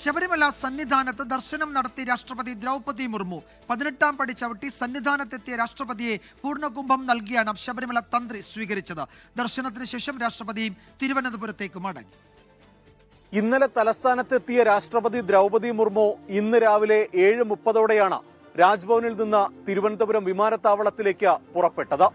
ശബരിമല സന്നിധാനത്ത് ദർശനം നടത്തി രാഷ്ട്രപതി ദ്രൗപതി മുർമു. പതിനെട്ടാം പടി ചവിട്ടി സന്നിധാനത്തെത്തിയ രാഷ്ട്രപതിയെ പൂർണകുംഭം നൽകിയാണ് ശബരിമല തന്ത്രി സ്വീകരിച്ചത്. ദർശനത്തിന് ശേഷം രാഷ്ട്രപതി തിരുവനന്തപുരത്തേക്ക് മടങ്ങി. ഇന്നലെ തലസ്ഥാനത്തെത്തിയ രാഷ്ട്രപതി ദ്രൗപതി മുർമു ഇന്ന് രാവിലെ ഏഴ് മുപ്പതോടെയാണ് രാജ്ഭവനിൽ നിന്ന് തിരുവനന്തപുരം വിമാനത്താവളത്തിലേക്ക് പുറപ്പെട്ടത്.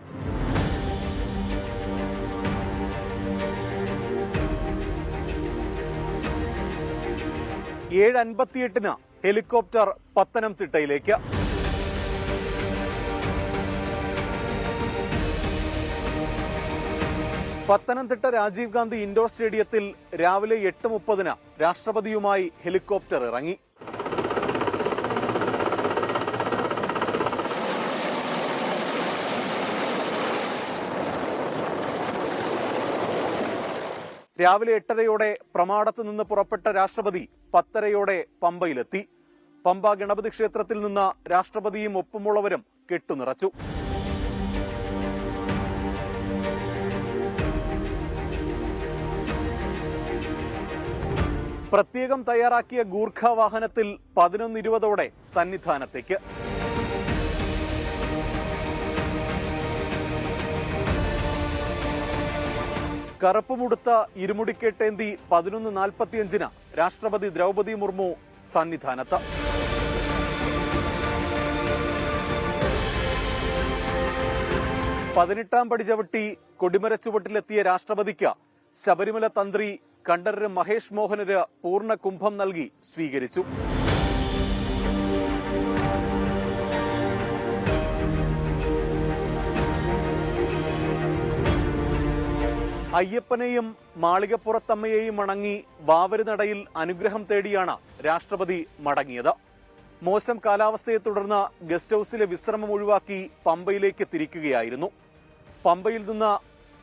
ഏഴ് അൻപത്തിയെട്ടിന് ഹെലികോപ്റ്റർ പത്തനംതിട്ടയിലേക്ക്. പത്തനംതിട്ട രാജീവ് ഗാന്ധി ഇൻഡോർ സ്റ്റേഡിയത്തിൽ രാവിലെ എട്ട് മുപ്പതിന് രാഷ്ട്രപതിയുമായി ഹെലികോപ്റ്റർ ഇറങ്ങി. രാവിലെ എട്ടരയോടെ പ്രമാടത്ത് നിന്ന് പുറപ്പെട്ട രാഷ്ട്രപതി പത്തരയോടെ പമ്പയിലെത്തി. പമ്പ ഗണപതി ക്ഷേത്രത്തിൽ നിന്ന് രാഷ്ട്രപതിയും ഒപ്പമുള്ളവരും കെട്ടുനിറച്ചു. പ്രത്യേകം തയ്യാറാക്കിയ ഗൂർഖ വാഹനത്തിൽ പതിനൊന്ന് ഇരുപതോടെ സന്നിധാനത്തേക്ക്. കറുപ്പുമുടുത്ത ഇരുമുടിക്കെട്ടേന്തി പതിനൊന്ന് നാൽപ്പത്തിയഞ്ചിന് രാഷ്ട്രപതി ദ്രൗപദി മുർമു സന്നിധാനത്ത്. പതിനെട്ടാം പടി ചവിട്ടി കൊടിമര രാഷ്ട്രപതിക്ക് ശബരിമല തന്ത്രി കണ്ഠരര് മഹേഷ് മോഹനര് പൂർണ കുംഭം നൽകി സ്വീകരിച്ചു. അയ്യപ്പനെയും മാളികപ്പുറത്തമ്മയെയും വണങ്ങി വാവരുനടയിൽ അനുഗ്രഹം തേടിയാണ് രാഷ്ട്രപതി മടങ്ങിയത്. മോശം കാലാവസ്ഥയെ തുടർന്ന് ഗസ്റ്റ് ഹൌസിലെ വിശ്രമം ഒഴിവാക്കി പമ്പയിലേക്ക് തിരിക്കുകയായിരുന്നു. പമ്പയിൽ നിന്ന്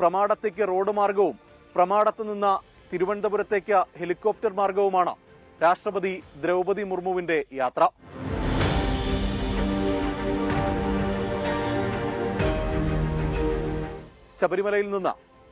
പ്രമാടത്തേക്ക് റോഡ് മാർഗവും പ്രമാടത്ത് നിന്ന് തിരുവനന്തപുരത്തേക്ക് ഹെലികോപ്റ്റർ മാർഗവുമാണ് രാഷ്ട്രപതി ദ്രൗപദി മുർമുവിന്റെ യാത്ര. ശബരിമലയിൽ നിന്ന്